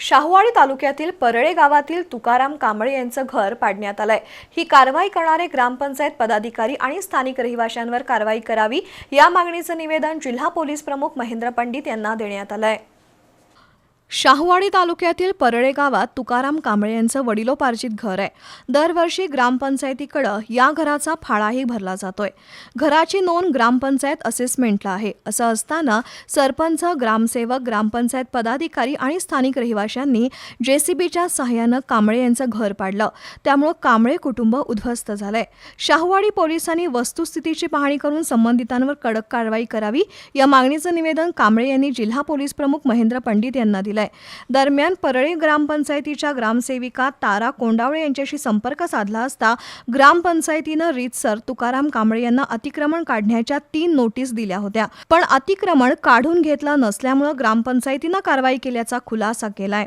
शाहूवाडी तालुक्यातील परळे गावातील तुकाराम कांबळे यांचं घर पाडण्यात आलंय. ही कारवाई करणारे ग्रामपंचायत पदाधिकारी आणि स्थानिक रहिवाशांवर कारवाई करावी या मागणीचं निवेदन जिल्हा पोलीस प्रमुख महेंद्र पंडित यांना देण्यात आलंय. शाहूवाडी तालुक्यातील परळे गावात तुकाराम कांबळे यांचं वडिलोपार्जित घर आहे. दरवर्षी ग्रामपंचायतीकडं या घराचा फाळाही भरला जातोय. घराची नोंद ग्रामपंचायत असेसमेंटला आहे. असं असताना सरपंच ग्रामसेवक ग्रामपंचायत पदाधिकारी आणि स्थानिक रहिवाशांनी जेसीबीच्या सहाय्यानं कांबळे यांचं घर पाडलं. त्यामुळं कांबळे कुटुंब उद्ध्वस्त झालंय. शाहूवाडी पोलिसांनी वस्तुस्थितीची पाहणी करून संबंधितांवर कडक कारवाई करावी या मागणीचं निवेदन कांबळे यांनी जिल्हा पोलीस प्रमुख महेंद्र पंडित यांना दिलं. आहे. दरम्यान परळी ग्रामपंचायतीच्या ग्रामसेविका तारा कोंडावळे यांच्याशी संपर्क साधला असता ग्रामपंचायतीनं रीतसर तुकाराम कांबळे यांना अतिक्रमण काढण्याच्या तीन नोटीस दिल्या होत्या. पण अतिक्रमण काढून घेतलं नसल्यामुळं ग्रामपंचायतीनं कारवाई केल्याचा खुलासा केलाय.